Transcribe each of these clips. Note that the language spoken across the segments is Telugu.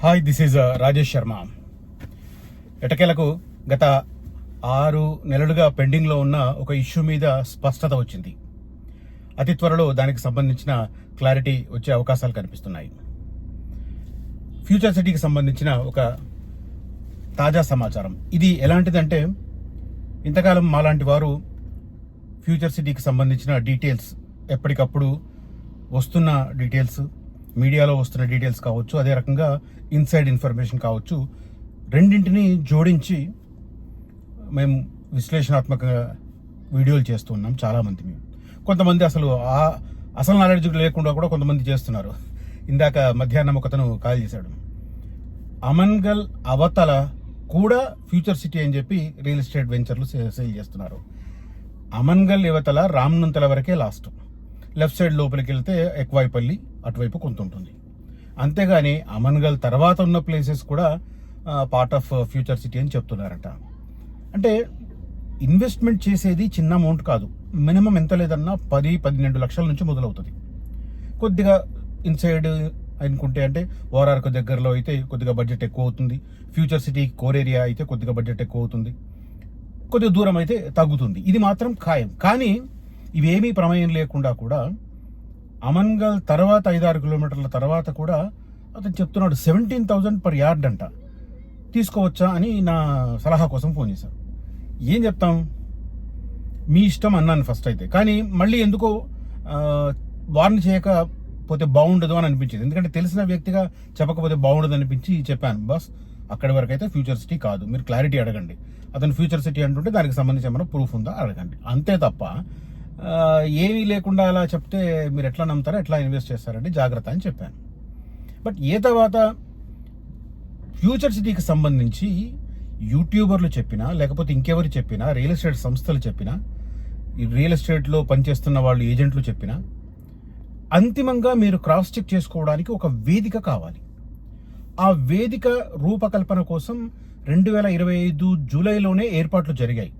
Hi this is uh, Rajesh Sharma. ఎటకేలకు గత ఆరు నెలలుగా పెండింగ్లో ఉన్న ఒక ఇష్యూ మీద స్పష్టత వచ్చింది. అతి త్వరలో దానికి సంబంధించిన క్లారిటీ వచ్చే అవకాశాలు కనిపిస్తున్నాయి. ఫ్యూచర్ సిటీకి సంబంధించిన ఒక తాజా సమాచారం. ఇది ఎలాంటిదంటే ఇంతకాలం మాలాంటి వారు ఫ్యూచర్ సిటీకి సంబంధించిన డీటెయిల్స్ ఎప్పటికప్పుడు వస్తున్న డీటెయిల్స్ మీడియాలో వస్తున్న డీటెయిల్స్ కావచ్చు అదే రకంగా ఇన్సైడ్ ఇన్ఫర్మేషన్ కావచ్చు రెండింటిని జోడించి మేము విశ్లేషణాత్మక వీడియోలు చేస్తూ ఉన్నాం చాలామంది మేము. కొంతమంది అసలు ఆ అసలు నాలెడ్జ్ లేకుండా కూడా కొంతమంది చేస్తున్నారు. ఇందాక మధ్యాహ్నం ఒకతను కాల్ చేశాడు. అమన్గల్ అవతల కూడా ఫ్యూచర్ సిటీ అని చెప్పి రియల్ ఎస్టేట్ వెంచర్లు సే- సేల్ చేస్తున్నారు. అమన్గల్ యువతల రామ్నంతల వరకే లాస్ట్. లెఫ్ట్ సైడ్ లోపలికి వెళ్తే ఎక్వాయిపల్లి అటువైపు కొంత ఉంటుంది. అంతేగాని అమన్గల్ తర్వాత ఉన్న ప్లేసెస్ కూడా పార్ట్ ఆఫ్ ఫ్యూచర్ సిటీ అని చెప్తున్నారట. అంటే ఇన్వెస్ట్మెంట్ చేసేది చిన్న అమౌంట్ కాదు. మినిమం ఎంత లేదన్నా పది పన్నెండు లక్షల నుంచి మొదలవుతుంది. కొద్దిగా ఇన్సైడ్ అనుకుంటే అంటే ఓఆర్ఆర్కు దగ్గరలో అయితే కొద్దిగా బడ్జెట్ ఎక్కువ అవుతుంది. ఫ్యూచర్ సిటీ కోర్ ఏరియా అయితే కొద్దిగా బడ్జెట్ ఎక్కువ అవుతుంది. కొద్దిగా దూరం అయితే తగ్గుతుంది. ఇది మాత్రం ఖాయం. కానీ ఇవేమీ ప్రమేయం లేకుండా కూడా అమన్గల్ తర్వాత ఐదారు కిలోమీటర్ల తర్వాత కూడా అతను చెప్తున్నాడు సెవెంటీన్ థౌజండ్ పర్ యార్డ్ అంట. తీసుకోవచ్చా? అని నా సలహా కోసం ఫోన్ చేశారు. ఏం చెప్తాం? మీ ఇష్టం అన్నాను ఫస్ట్ అయితే. కానీ మళ్ళీ ఎందుకో వార్న్ చేయకపోతే బాగుండదు అని అనిపించింది. ఎందుకంటే తెలిసిన వ్యక్తిగా చెప్పకపోతే బాగుండదు అనిపించి చెప్పాను. బస్ అక్కడి వరకు అయితే ఫ్యూచర్ సిటీ కాదు. మీరు క్లారిటీ అడగండి. అతను ఫ్యూచర్ సిటీ అంటుంటే దానికి సంబంధించి ఏమైనా ప్రూఫ్ ఉందా? అడగండి. అంతే తప్ప ఏమీ లేకుండా అలా చెప్తే మీరు ఎట్లా నమ్ముతారో ఎట్లా ఇన్వెస్ట్ చేస్తారంటే జాగ్రత్త అని చెప్పాను. బట్ ఏ తర్వాత ఫ్యూచర్ సిటీకి సంబంధించి యూట్యూబర్లు చెప్పినా లేకపోతే ఇంకెవరు చెప్పినా రియల్ ఎస్టేట్ సంస్థలు చెప్పినా ఈ రియల్ ఎస్టేట్లో పనిచేస్తున్న వాళ్ళు ఏజెంట్లు చెప్పినా అంతిమంగా మీరు క్రాస్ చెక్ చేసుకోవడానికి ఒక వేదిక కావాలి. ఆ వేదిక రూపకల్పన కోసం రెండు వేల ఇరవై ఐదు జూలైలోనే ఏర్పాట్లు జరిగాయి.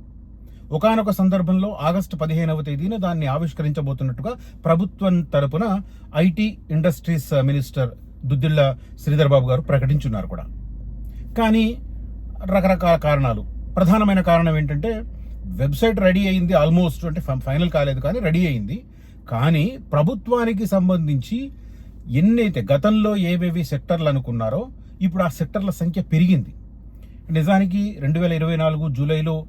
ఒకానొక సందర్భంలో ఆగస్టు పదిహేనవ తేదీన దాన్ని ఆవిష్కరించబోతున్నట్టుగా ప్రభుత్వం తరపున IT industries minister Duddilla Sridhar Babu గారు ప్రకటించున్నారు కూడా. కానీ రకరకాల కారణాలు. ప్రధానమైన కారణం ఏంటంటే వెబ్సైట్ రెడీ అయింది ఆల్మోస్ట్ అంటే ఫైనల్ కాలేదు కానీ రెడీ అయింది. కానీ ప్రభుత్వానికి సంబంధించి ఎన్నైతే గతంలో ఏవేవి సెక్టర్లు అనుకున్నారో ఇప్పుడు ఆ సెక్టర్ల సంఖ్య పెరిగింది. నిజానికి రెండు వేల ఇరవై నాలుగు జూలైలో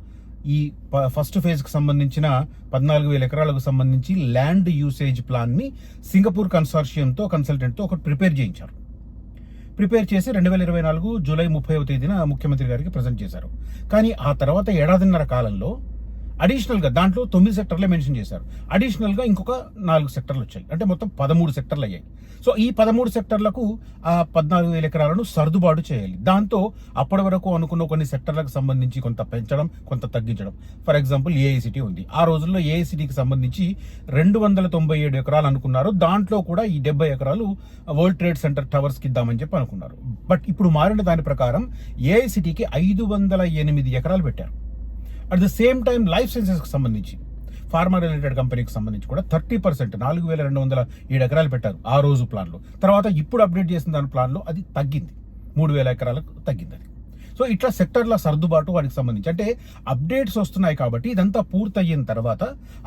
ఈ ప- ఫస్ట్ ఫేజ్కి సంబంధించిన పద్నాలుగు వేల ఎకరాలకు సంబంధించి ల్యాండ్ యూసేజ్ ప్లాన్ని సింగపూర్ కన్సార్షియంతో కన్సల్టెంట్తో ఒకటి ప్రిపేర్ చేయించారు. ప్రిపేర్ చేసి రెండు వేల ఇరవై నాలుగు జూలై ముప్పైవ తేదీన ముఖ్యమంత్రి గారికి ప్రజెంట్ చేశారు. కానీ ఆ తర్వాత ఏడాదిన్నర కాలంలో అడిషనల్గా దాంట్లో తొమ్మిది సెక్టర్లే మెన్షన్ చేశారు. అడిషనల్గా ఇంకొక నాలుగు సెక్టర్లు వచ్చాయి. అంటే మొత్తం పదమూడు సెక్టర్లు అయ్యాయి. సో ఈ పదమూడు సెక్టర్లకు ఆ పద్నాలుగు వేల ఎకరాలను సర్దుబాటు చేయాలి. దాంతో అప్పటి వరకు అనుకున్న కొన్ని సెక్టర్లకు సంబంధించి కొంత పెంచడం కొంత తగ్గించడం. ఫర్ ఎగ్జాంపుల్ ఏఐసిటీ ఉంది. ఆ రోజుల్లో ఏఐసిటీకి సంబంధించి రెండు వందల తొంభై ఏడు ఎకరాలు అనుకున్నారు. దాంట్లో కూడా ఈ డెబ్బై ఎకరాలు వరల్డ్ ట్రేడ్ సెంటర్ టవర్స్కి ఇద్దామని చెప్పి అనుకున్నారు. బట్ ఇప్పుడు మారిన దాని ప్రకారం ఏఐసిటీకి ఐదు వందల ఎనిమిది ఎకరాలు పెట్టారు. At the same time life సైన్సెస్కి సంబంధించి ఫార్మా రిలేటెడ్ కంపెనీకి సంబంధించి కూడా థర్టీ పర్సెంట్ నాలుగు వేల రెండు వందల ఏడు ఎకరాలు పెట్టారు ఆ రోజు ప్లాన్లో. తర్వాత ఇప్పుడు అప్డేట్ చేసిన దాని ప్లాన్లో అది తగ్గింది. మూడు వేల ఎకరాలకు తగ్గింది అది. సో ఇట్లా సెక్టర్ల సర్దుబాటు వాటికి సంబంధించి. అంటే అప్డేట్స్ వస్తున్నాయి కాబట్టి ఇదంతా పూర్తయిన తర్వాత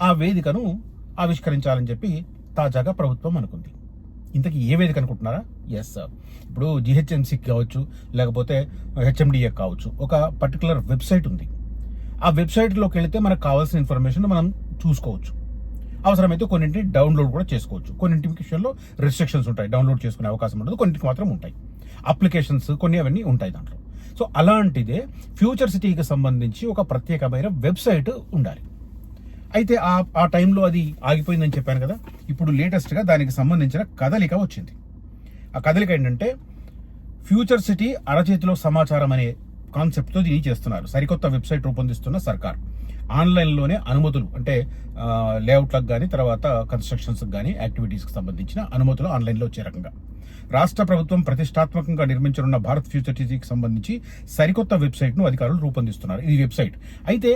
ఆ వేదికను ఆవిష్కరించాలని చెప్పి తాజాగా ప్రభుత్వం అనుకుంది. ఇంతకీ ఏ వేదిక అనుకుంటున్నారా? ఎస్ సార్ ఇప్పుడు జిహెచ్ఎంసీకి కావచ్చు లేకపోతే హెచ్ఎండిఏ కావచ్చు. ఒక పర్టికులర్ వెబ్సైట్ ఉంది. ఆ వెబ్సైట్లోకి వెళితే మనకు కావాల్సిన ఇన్ఫర్మేషన్ మనం చూసుకోవచ్చు. అవసరమైతే కొన్నింటిని డౌన్లోడ్ కూడా చేసుకోవచ్చు. కొన్నింటి విషయంలో రిస్ట్రిక్షన్స్ ఉంటాయి. డౌన్లోడ్ చేసుకునే అవకాశం ఉండదు. కొన్నింటికి మాత్రం ఉంటాయి. అప్లికేషన్స్ కొన్ని అవన్నీ ఉంటాయి దాంట్లో. సో అలాంటిదే ఫ్యూచర్ సిటీకి సంబంధించి ఒక ప్రత్యేకమైన వెబ్సైట్ ఉండాలి. అయితే ఆ ఆ టైంలో అది ఆగిపోయిందని చెప్పాను కదా? ఇప్పుడు లేటెస్ట్గా దానికి సంబంధించిన కదలిక వచ్చింది. ఆ కదలిక ఏంటంటే ఫ్యూచర్ సిటీ అరచేతిలో సమాచారం అనే కాన్సెప్ట్తో దీన్ని చేస్తున్నారు. సరికొత్త వెబ్సైట్ రూపొందిస్తున్న సర్కార్. ఆన్లైన్లోనే అనుమతులు అంటే లేఅవుట్లకు కానీ తర్వాత కన్స్ట్రక్షన్స్కి కానీ యాక్టివిటీస్కి సంబంధించిన అనుమతులు ఆన్లైన్లో వచ్చే రకంగా. రాష్ట్ర ప్రభుత్వం ప్రతిష్టాత్మకంగా నిర్మించనున్న భారత్ ఫ్యూచర్ సిటీకి సంబంధించి సరికొత్త వెబ్సైట్ను అధికారులు రూపొందిస్తున్నారు. ఇది వెబ్సైట్. అయితే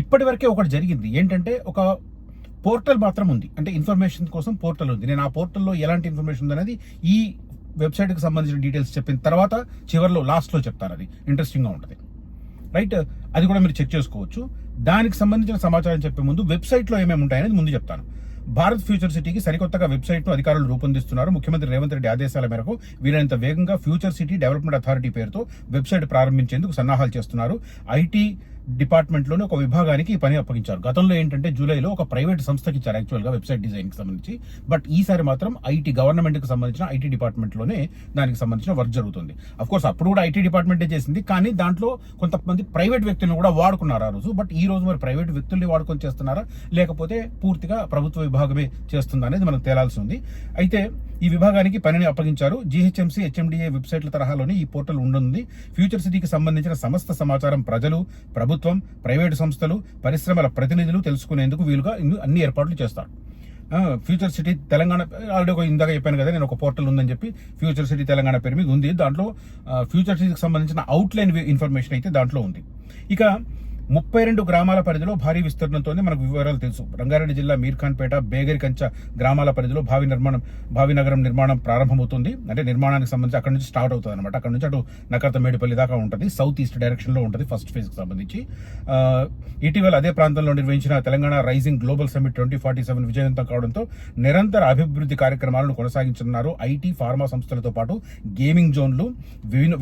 ఇప్పటి వరకే ఒకటి జరిగింది. ఏంటంటే ఒక పోర్టల్ మాత్రం ఉంది. అంటే ఇన్ఫర్మేషన్ కోసం పోర్టల్ ఉంది. నేను ఆ పోర్టల్లో ఎలాంటి ఇన్ఫర్మేషన్ ఉంది అనేది ఈ వెబ్సైట్కి సంబంధించిన డీటెయిల్స్ చెప్పిన తర్వాత చివరిలో లాస్ట్లో చెప్తారు అది ఇంట్రెస్టింగ్గా ఉంటుంది. రైట్ అది కూడా మీరు చెక్ చేసుకోవచ్చు. దానికి సంబంధించిన సమాచారం చెప్పే ముందు వెబ్సైట్లో ఏమేమి ఉంటాయనేది ముందు చెప్తాను. భారత్ ఫ్యూచర్ సిటీకి సరికొత్తగా వెబ్సైట్ను అధికారులు రూపొందిస్తున్నారు. ముఖ్యమంత్రి రేవంత్ రెడ్డి ఆదేశాల మేరకు వీలైనంత వేగంగా ఫ్యూచర్ సిటీ డెవలప్మెంట్ అథారిటీ పేరుతో వెబ్సైట్ ప్రారంభించేందుకు సన్నాహాలు చేస్తున్నారు. ఐటీ డిపార్ట్మెంట్లోనే ఒక విభాగానికి ఈ పని అప్పగించారు. గతంలో ఏంటంటే జూలైలో ఒక ప్రైవేట్ సంస్థకి ఇచ్చారు యాక్చువల్గా వెబ్సైట్ డిజైన్కి సంబంధించి. బట్ ఈసారి మాత్రం ఐటీ గవర్నమెంట్కి సంబంధించిన ఐటీ డిపార్ట్మెంట్లోనే దానికి సంబంధించిన వర్క్ జరుగుతుంది. అఫ్ కోర్స్ అప్పుడు కూడా ఐటీ డిపార్ట్మెంటే చేసింది కానీ దాంట్లో కొంతమంది ప్రైవేట్ వ్యక్తులను కూడా వాడుకున్నారు ఆ రోజు. బట్ ఈ రోజు మరి ప్రైవేట్ వ్యక్తుల్ని వాడుకొని చేస్తున్నారా? లేకపోతే పూర్తిగా ప్రభుత్వ విభాగమే చేస్తుందా అనేది మనకు తేలాల్సి ఉంది. అయితే ఈ విభాగానికి పనిని అప్పగించారు. జీహెచ్ఎంసీ హెచ్ఎండిఏ వెబ్సైట్ల తరహాలోనే ఈ పోర్టల్ ఉండనుంది. ఫ్యూచర్ సిటీకి సంబంధించిన సమస్త సమాచారం ప్రజలు ప్రభుత్వం ప్రైవేటు సంస్థలు పరిశ్రమల ప్రతినిధులు తెలుసుకునేందుకు వీలుగా అన్ని ఏర్పాట్లు చేస్తారు. ఫ్యూచర్ సిటీ తెలంగాణ ఆల్రెడీ ఒక ఇందాక చెప్పాను కదా నేను ఒక పోర్టల్ ఉందని చెప్పి ఫ్యూచర్ సిటీ తెలంగాణ పేరు మీద ఉంది. దాంట్లో ఫ్యూచర్ సిటీకి సంబంధించిన అవుట్లైన్ ఇన్ఫర్మేషన్ అయితే దాంట్లో ఉంది. ఇక ముప్పై రెండు గ్రామాల పరిధిలో భారీ విస్తరణతోనే మనకు వివరాలు తెలుసు. రంగారెడ్డి జిల్లా మీర్ఖాన్పేట బేగరి కంచ గ్రామాల పరిధిలో భావి నిర్మాణం భావి నగరం నిర్మాణం ప్రారంభమవుతుంది. అంటే నిర్మాణానికి సంబంధించి అక్కడ నుంచి స్టార్ట్ అవుతుంది అనమాట అక్కడ నుంచి అటు నకర్త మేడిపల్లి దాకా ఉంటుంది. సౌత్ ఈస్ట్ డైరెక్షన్లో ఉంటుంది ఫస్ట్ ఫేజ్కి సంబంధించి. ఇటీవల అదే ప్రాంతంలో నిర్వహించిన Telangana rising global summit twenty forty seven విజయవంతం కావడంతో నిరంతర అభివృద్ధి కార్యక్రమాలను కొనసాగించనున్నారు. ఐటీ ఫార్మా సంస్థలతో పాటు గేమింగ్ జోన్లు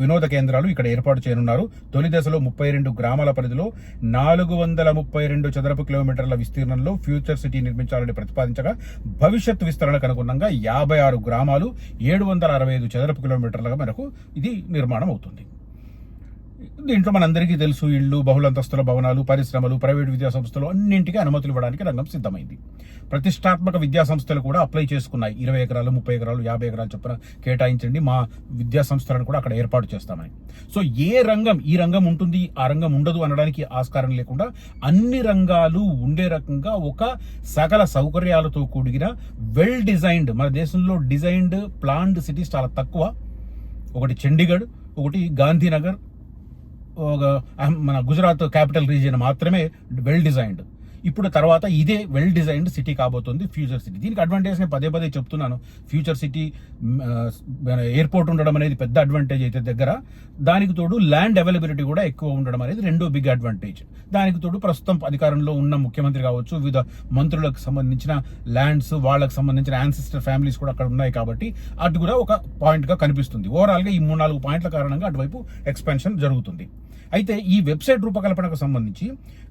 వినోద కేంద్రాలు ఇక్కడ ఏర్పాటు చేయనున్నారు. తొలి దశలో ముప్పై రెండు గ్రామాల పరిధిలో నాలుగు వందల ముప్పై రెండు చదరపు కిలోమీటర్ల విస్తీర్ణంలో ఫ్యూచర్ సిటీ నిర్మించాలని ప్రతిపాదించగా భవిష్యత్ విస్తరణకు అనుగుణంగా యాభై ఆరు గ్రామాలు ఏడు వందల అరవై ఐదు చదరపు కిలోమీటర్లగా మనకు ఇది నిర్మాణం అవుతుంది దీంట్లో మనందరికీ తెలుసు ఇళ్ళు బహుళంతస్తుల భవనాలు పరిశ్రమలు ప్రైవేట్ విద్యా సంస్థలు అన్నింటికీ అనుమతులు ఇవ్వడానికి రంగం సిద్ధమైంది. ప్రతిష్టాత్మక విద్యా సంస్థలు కూడా అప్లై చేసుకున్నాయి. ఇరవై ఎకరాలు ముప్పై ఎకరాలు యాభై ఎకరాలు చొప్పున కేటాయించండి. మా విద్యా సంస్థలను కూడా అక్కడ ఏర్పాటు చేస్తామని. సో ఏ రంగం ఈ రంగం ఉంటుంది ఆ రంగం ఉండదు అనడానికి ఆస్కారం లేకుండా అన్ని రంగాలు ఉండే రకంగా ఒక సకల సౌకర్యాలతో కూడిన వెల్ డిజైన్డ్ మన దేశంలో డిజైన్డ్ ప్లాన్డ్ సిటీస్ చాలా తక్కువ. ఒకటి చండీగఢ్ ఒకటి గాంధీనగర్ మన గుజరాత్ క్యాపిటల్ రీజియన్ మాత్రమే వెల్ డిజైన్డ్. ఇప్పుడు తర్వాత ఇదే వెల్ డిజైన్డ్ సిటీ కాబోతుంది ఫ్యూచర్ సిటీ దీనికి అడ్వాంటేజ్ నేను పదే పదే చెప్తున్నాను. ఫ్యూచర్ సిటీ ఎయిర్పోర్ట్ ఉండడం అనేది పెద్ద అడ్వాంటేజ్ అయితే దగ్గర. దానికి తోడు ల్యాండ్ అవైలబిలిటీ కూడా ఎక్కువ ఉండడం అనేది రెండో బిగ్ అడ్వాంటేజ్ దానికి తోడు ప్రస్తుతం అధికారంలో ఉన్న ముఖ్యమంత్రి కావచ్చు వివిధ మంత్రులకు సంబంధించిన ల్యాండ్స్ వాళ్ళకి సంబంధించిన యాన్సిస్టర్ ఫ్యామిలీస్ కూడా అక్కడ ఉన్నాయి కాబట్టి అటు కూడా ఒక పాయింట్గా కనిపిస్తుంది. ఓవరాల్గా ఈ మూడు నాలుగు పాయింట్ల కారణంగా అటువైపు ఎక్స్పెన్షన్ జరుగుతుంది. అయితే ఈ వెబ్సైట్ రూపకల్పనకు సంబంధించి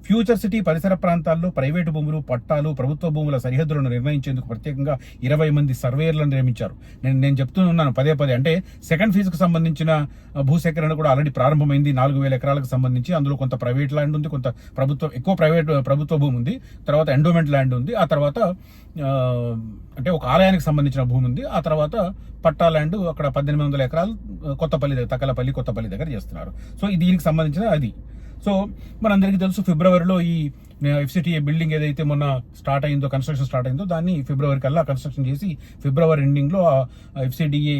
ఫ్యూచర్ సిటీ పరిసర ప్రాంతాల్లో ప్రైవేటు భూములు పట్టాలు ప్రభుత్వ భూముల సరిహద్దులను నిర్ణయించేందుకు ప్రత్యేకంగా ఇరవై మంది సర్వేయర్లను నియమించారు. నేను నేను చెప్తూ ఉన్నాను పదే పదే. అంటే సెకండ్ ఫేజ్కి సంబంధించిన భూసేకరణ కూడా ఆల్రెడీ ప్రారంభమైంది. నాలుగు వేల ఎకరాలకు సంబంధించి అందులో కొంత ప్రైవేట్ ల్యాండ్ ఉంది కొంత ప్రభుత్వ ఎక్కువ ప్రైవేట్ ప్రభుత్వ భూమి ఉంది. తర్వాత ఎండోమెంట్ ల్యాండ్ ఉంది. ఆ తర్వాత అంటే ఒక ఆలయానికి సంబంధించిన భూమి ఉంది. ఆ తర్వాత పట్టా ల్యాండ్ అక్కడ పద్దెనిమిది వందల ఎకరాలు కొత్తపల్లి దగ్గర తకలపల్లి కొత్తపల్లి దగ్గర చేస్తున్నారు. సో ఇది దీనికి సంబంధించిన అది. సో మనందరికీ తెలుసు ఫిబ్రవరిలో ఈ ఎఫ్సిటీఏ బిల్డింగ్ ఏదైతే మొన్న స్టార్ట్ అయిందో కన్స్ట్రక్షన్ స్టార్ట్ అయిందో దాన్ని ఫిబ్రవరి కల్లా కన్స్ట్రక్షన్ చేసి ఫిబ్రవరి ఎండింగ్లో FCDA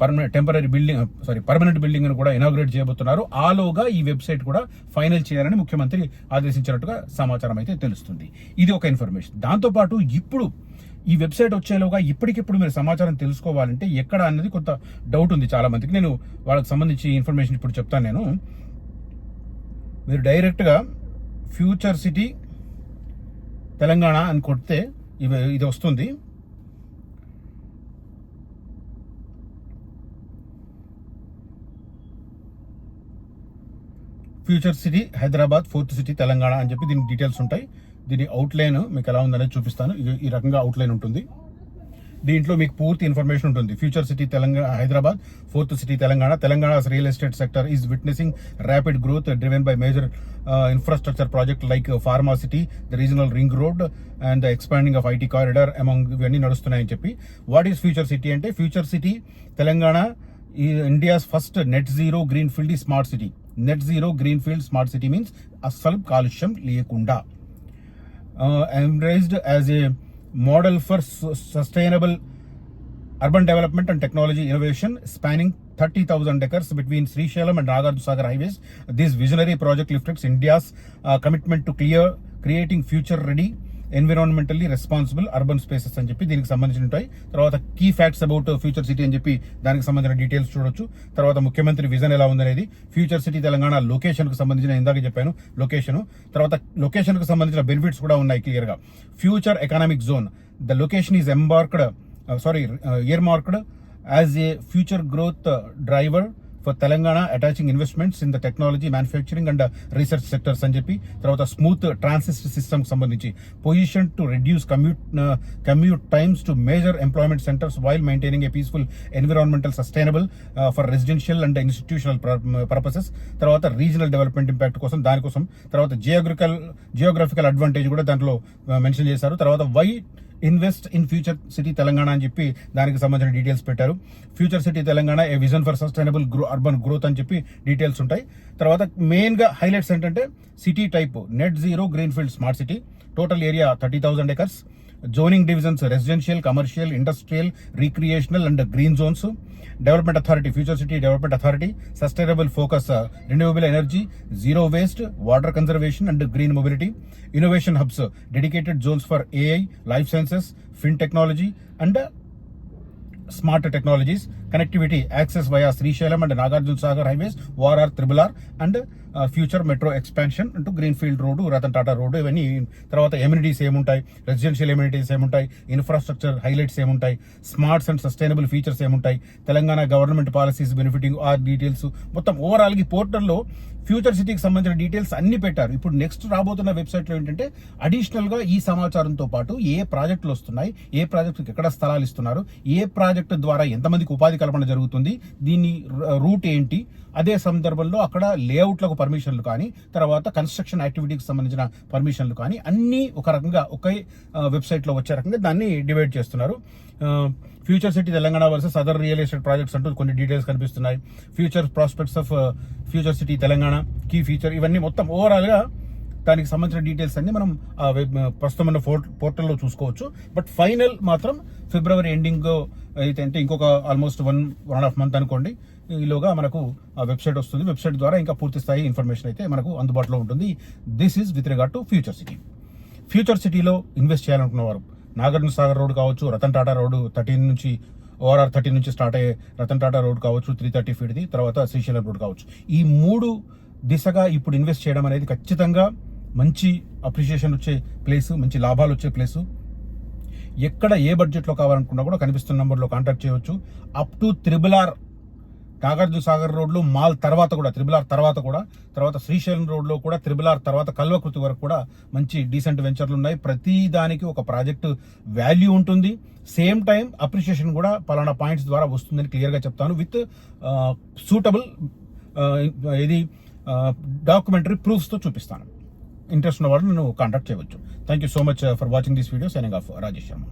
permanent temporary building sorry permanent building కూడా ఇనాగ్రేట్ చేయబోతున్నారు. ఆలోగా ఈ వెబ్సైట్ కూడా ఫైనల్ చేయాలని ముఖ్యమంత్రి ఆదేశించినట్టుగా సమాచారం అయితే తెలుస్తుంది. ఇది ఒక ఇన్ఫర్మేషన్ దాంతోపాటు ఇప్పుడు ఈ వెబ్సైట్ వచ్చేలోగా ఇప్పటికిప్పుడు మీరు సమాచారం తెలుసుకోవాలంటే ఎక్కడ అన్నది కొంత డౌట్ ఉంది చాలా మందికి. నేను వాళ్ళకి సంబంధించి ఇన్ఫర్మేషన్ ఇప్పుడు చెప్తాను నేను. మీరు డైరెక్ట్గా ఫ్యూచర్ సిటీ తెలంగాణ అని కొడితే ఇవి ఇది వస్తుంది. Future city Hyderabad fourth city Telangana అని చెప్పి దీని డీటెయిల్స్ ఉంటాయి. దీని అవుట్లైన్ మీకు ఎలా ఉందనేది చూపిస్తాను. ఈ రకంగా అవుట్లైన్ ఉంటుంది. దీంట్లో మీకు పూర్తి ఇన్ఫర్మేషన్ ఉంటుంది. Future city Telangana Hyderabad fourth city Telangana Telangana real estate sector is witnessing rapid growth driven by major infrastructure project like pharma city the regional ring road and the expanding of IT corridor among ఇవన్నీ నడుస్తున్నాయని చెప్పి. వాట్ ఈస్ ఫ్యూచర్ సిటీ అంటే ఫ్యూచర్ సిటీ తెలంగాణ ఈ India's first net zero green field smart city net zero green field smart city means అస్సలు కాలుష్యం లేకుండా. Embraced as a model for sustainable urban development and technology innovation spanning 30,000 acres between Sri Srishalam and Nagarjuna Sagar highways. This visionary project reflects India's uh, commitment to clear creating future ready environmentally responsible urban spaces అని చెప్పి దీనికి సంబంధించి ఉంటాయి. తర్వాత key facts about future city అని చెప్పి దానికి సంబంధించిన డీటెయిల్స్ చూడొచ్చు. తర్వాత ముఖ్యమంత్రి విజన్ ఎలా ఉందనేది ఫ్యూచర్ సిటీ తెలంగాణ లొకేషన్కు సంబంధించిన ఇందాక చెప్పాను లొకేషన్ తర్వాత లొకేషన్కు సంబంధించిన బెనిఫిట్స్ కూడా ఉన్నాయి క్లియర్గా future economic zone the location is embarked sorry year marked as a future growth driver for Telangana attaching investments in the technology manufacturing and research sectors అని చెప్పి తర్వాత స్మూత్ ట్రాన్సిస్ట్ సిస్టమ్ సంబంధించి position to reduce commute commute times to major employment centres while maintaining a peaceful environmental sustainable for residential and institutional purposes తర్వాత రీజనల్ డెవలప్మెంట్ ఇంపాక్ట్ కోసం దానికోసం తర్వాత జియోగ్రికల్ జియోగ్రఫికల్ అడ్వాంటేజ్ కూడా దాంట్లో మెన్షన్ చేశారు. తర్వాత why invest in future city Telangana అని చెప్పి దానికి సంబంధించిన డీటెయిల్స్ పెట్టారు. Future city Telangana a vision for sustainable grow urban growth అని చెప్పి డీటెయిల్స్ ఉంటాయి. తర్వాత మెయిన్గా హైలైట్స్ ఏంటంటే city type net zero green field smart city total area thirty thousand acres zoning divisions residential commercial industrial recreational and green zones. Development authority future city development authority sustainable focus renewable energy zero waste water conservation and green mobility innovation hubs dedicated zones for AI life sciences fin technology and smart technologies connectivity access via Srisailam and Nagarjuna Sagar highways వార్ఆర్ triple R and future metro expansion అంటూ greenfield road Ratan Tata road ఇవన్నీ తర్వాత ఎమ్యూనిటీస్ ఏముంటాయి రెసిడెన్షియల్ ఎమ్యూనిటీస్ ఏముంటాయి ఇన్ఫ్రాస్ట్రక్చర్ హైలైట్స్ ఏముంటాయి స్మార్ట్స్ అండ్ సస్టైనబుల్ ఫీచర్స్ ఏముంటాయి Telangana government policies benefiting are details మొత్తం ఓవరాల్ ఈ పోర్టల్లో ఫ్యూచర్ సిటీకి సంబంధించిన డీటెయిల్స్ అన్ని పెట్టారు. ఇప్పుడు నెక్స్ట్ రాబోతున్న వెబ్సైట్లో ఏంటంటే అడిషనల్గా ఈ సమాచారంతో పాటు ఏ ప్రాజెక్టులు వస్తున్నాయి? ఏ ప్రాజెక్టుకి ఎక్కడ స్థలాలు ఇస్తున్నారు? ఏ ప్రాజెక్టు ద్వారా ఎంతమందికి ఉపాధి కల్పన జరుగుతుంది. దీని రూట్ ఏంటి? అదే సందర్భంలో అక్కడ లేఅవుట్లకు పర్మిషన్లు కానీ తర్వాత కన్స్ట్రక్షన్ యాక్టివిటీకి సంబంధించిన పర్మిషన్లు కానీ అన్ని ఒక రకంగా ఒకే వెబ్సైట్లో వచ్చే రకంగా దాన్ని డివైడ్ చేస్తున్నారు. Future city Telangana versus other real estate projects అంటూ కొన్ని డీటెయిల్స్ కనిపిస్తున్నాయి. Future prospects of future city Telangana key feature ఇవన్నీ మొత్తం ఓవరాల్గా దానికి సంబంధించిన డీటెయిల్స్ అన్ని మనం వెబ్ ప్రస్తుతం ఉన్న పోర్టల్లో చూసుకోవచ్చు. బట్ ఫైనల్ మాత్రం ఫిబ్రవరి ఎండింగ్ అయితే అంటే ఇంకొక almost one one and half month అనుకోండి. ఈలోగా మనకు ఆ వెబ్సైట్ వస్తుంది. వెబ్సైట్ ద్వారా ఇంకా పూర్తి స్థాయి ఇన్ఫర్మేషన్ అయితే మనకు అందుబాటులో ఉంటుంది. This is with regard to future city future సిటీలో ఇన్వెస్ట్ చేయాలనుకున్నవారు నాగార్జున సాగర్ రోడ్ కావచ్చు రతన్ టాటా రోడ్ థర్టీన్ నుంచి ఓఆర్ఆర్ థర్టీ నుంచి స్టార్ట్ అయ్యే రతన్ టాటా రోడ్ కావచ్చు త్రీ థర్టీ ఫీట్ది తర్వాత శ్రీశైలం రోడ్ కావచ్చు. ఈ మూడు దిశగా ఇప్పుడు ఇన్వెస్ట్ చేయడం అనేది ఖచ్చితంగా మంచి అప్రిషియేషన్ వచ్చే ప్లేస్ మంచి లాభాలు వచ్చే ప్లేసు ఎక్కడ ఏ బడ్జెట్లో కావాలనుకున్నా కూడా కనిపిస్తున్న నెంబర్లో కాంటాక్ట్ చేయవచ్చు. Up to triple R Nagarjuna Sagar రోడ్లో మాల్ తర్వాత కూడా త్రిబుల్ ఆర్ తర్వాత కూడా తర్వాత శ్రీశైలం రోడ్లో కూడా త్రిబుల్ ఆర్ తర్వాత కల్వకృతి వరకు కూడా మంచి డీసెంట్ వెంచర్లు ఉన్నాయి. ప్రతి దానికి ఒక ప్రాజెక్టు వాల్యూ ఉంటుంది. సేమ్ టైం అప్రిషియేషన్ కూడా పలానా పాయింట్స్ ద్వారా వస్తుందని క్లియర్గా చెప్తాను. విత్ సూటబుల్ uh, uh, ఇది uh, డాక్యుమెంటరీ ప్రూఫ్స్తో చూపిస్తాను. ఇంట్రెస్ట్ ఉన్న వాళ్ళు నువ్వు కాంటాక్ట్ చేయవచ్చు. Thank you so much for watching this video signing off Rajesh Sharma